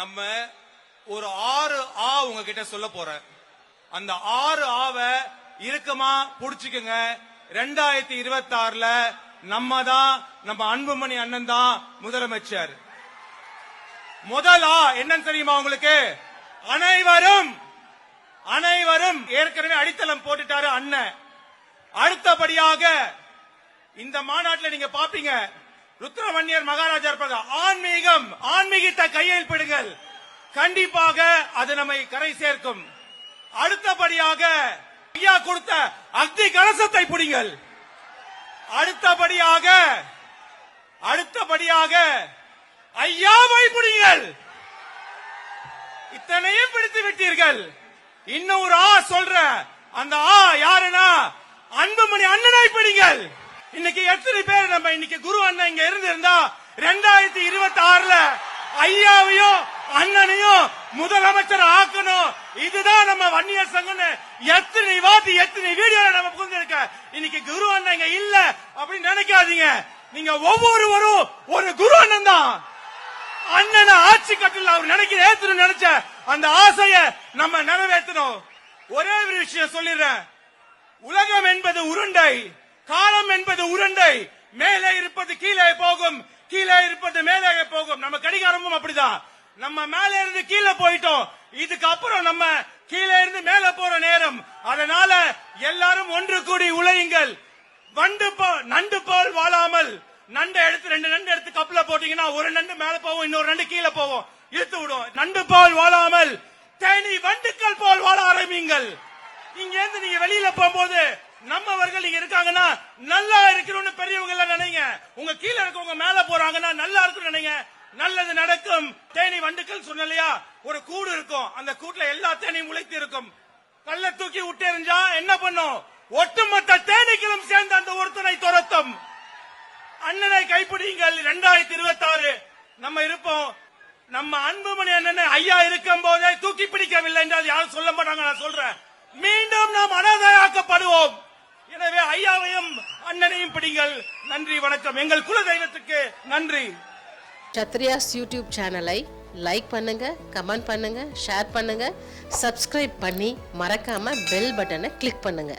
நம்ம ஒரு ஆறு ஆ உங்ககிட்ட சொல்ல போறேன். அந்த ஆறு ஆவை இறுக்கமா புடிச்சுக்குங்க. ரெண்டாயிரத்தி இருபத்தி ஆறுல நம்ம தான் நம்ம அன்புமணி அண்ணன் தான் முதலமைச்சர். முதல் ஆ என்னன்னு தெரியுமா உங்களுக்கு? அனைவரும் அனைவரும் ஏற்கனவே அடித்தளம் போட்டுட்டாரு அண்ணன். அடுத்தபடியாக இந்த மாநாட்டில் நீங்க பாப்பீங்க ருத்ரவன்யர் மகாராஜா இருப்பாங்க ஆன்மீகம் ஆன்மீகத்தை கையில் பிடுங்கள். கண்டிப்பாக அது நம்மை கரை சேர்க்கும். அடுத்தபடியாக ஐயா கொடுத்த அக்னி கலசத்தை பிடிங்கள். அடுத்தபடியாக அடுத்தபடியாக ஐயாவை பிடிங்கள். இத்தனையும் பிடித்து விட்டீர்கள். இன்னும் ஒரு ஆ சொல்ற அந்த ஆ யாருன்னா அன்புமணி அண்ணனை பிடிங்கள். இன்னைக்கு எத்தனை பேர் நம்ம இன்னைக்கு குரு அண்ணன் இங்க இருந்திருந்தா ரெண்டாயிரத்தி இருபத்தி ஆறுல ஐயாவையும் அண்ணனையும் முதலமைச்சர் ஆக்கணும். இதுதான் நம்ம வன்னியர் சங்கம்னு எத்தனை வாட்டி எத்தனை வீடியோல நம்ம புகுந்திருக்க. இன்னைக்கு குரு அண்ணன் இங்க இல்ல அப்படின்னு நினைக்காதீங்க. நீங்க ஒவ்வொருவரும் ஒரு குரு அண்ணன் தான். அண்ணனை ஆட்சி கட்டில் அவர் நினைக்கிற ஏத்தணும் நினைச்ச அந்த ஆசைய நம்ம நிறைவேற்றணும். ஒரே ஒரு விஷயம் சொல்லிடுறேன். உலகம் என்பது உருண்டை. காலம் என்பது உருண்டை. மேலே இருப்பது கீழே போகும். கீழே இருப்பது மேலே போகும். நம்ம கடிகாரமும் அப்படிதான். நம்ம மேலே இருந்து கீழே போயிட்டோம். இதுக்கு அப்புறம் நம்ம கீழே இருந்து மேலே போற நேரம். அதனால எல்லாரும் ஒன்று கூடி உழையுங்கள். வண்டு நண்டு போல் வாழாமல். நண்டை எடுத்து ரெண்டு நண்டு எடுத்து கப்பல போட்டீங்கன்னா ஒரு நண்டு மேல போகும் இன்னொரு நண்டு கீழே போகும் இழுத்து விடும் நண்டு போல் வாழாமல் தேனி வண்டுக்கள் போல் வாழ ஆரம்பிங்கள் இங்க இருந்து நீங்க வெளியில போகும்போது நம்மவர்கள் இங்க இருக்காங்கன்னா நல்லா இருக்கணும்னு பெரியவங்க எல்லாம் நினைங்க. உங்க கீழே இருக்கவங்க மேல போறாங்கன்னா நல்லா இருக்கும் நினைங்க. நல்லது நடக்கும். தேனி வண்டுக்கள் சொன்னலையா ஒரு கூடு இருக்கும். அந்த கூட்டுல எல்லா தேனியும் உழைத்து இருக்கும். கல்ல தூக்கி விட்டெறிஞ்சா என்ன பண்ணும்? ஒட்டுமொத்த தேனீக்களும் சேர்ந்து அந்த ஒருத்தனை துரத்தும். அண்ணனை கைப்பிடிங்கள் இரண்டாயிரத்தி இருபத்தி ஆறு நம்ம இருப்போம். நம்ம அன்புமணி அண்ணன் ஐயா இருக்கும் போதே தூக்கி பிடிக்கவில்லை என்று யாரும் சொல்ல மாட்டாங்க நான் சொல்றேன். மீண்டும் நாம் அனாதையாக்கப்படுவோம். எனவே ஐயாவையும் அண்ணனையும் பிடிங்கள். நன்றி வணக்கம். எங்கள் குல தெய்வத்துக்கு நன்றி. சத்ரியாஸ் யூடியூப் சேனலை லைக் பண்ணுங்க கமெண்ட் பண்ணுங்க ஷேர் பண்ணுங்க சப்ஸ்கிரைப் பண்ணி மறக்காம பெல் பட்டனை கிளிக் பண்ணுங்க.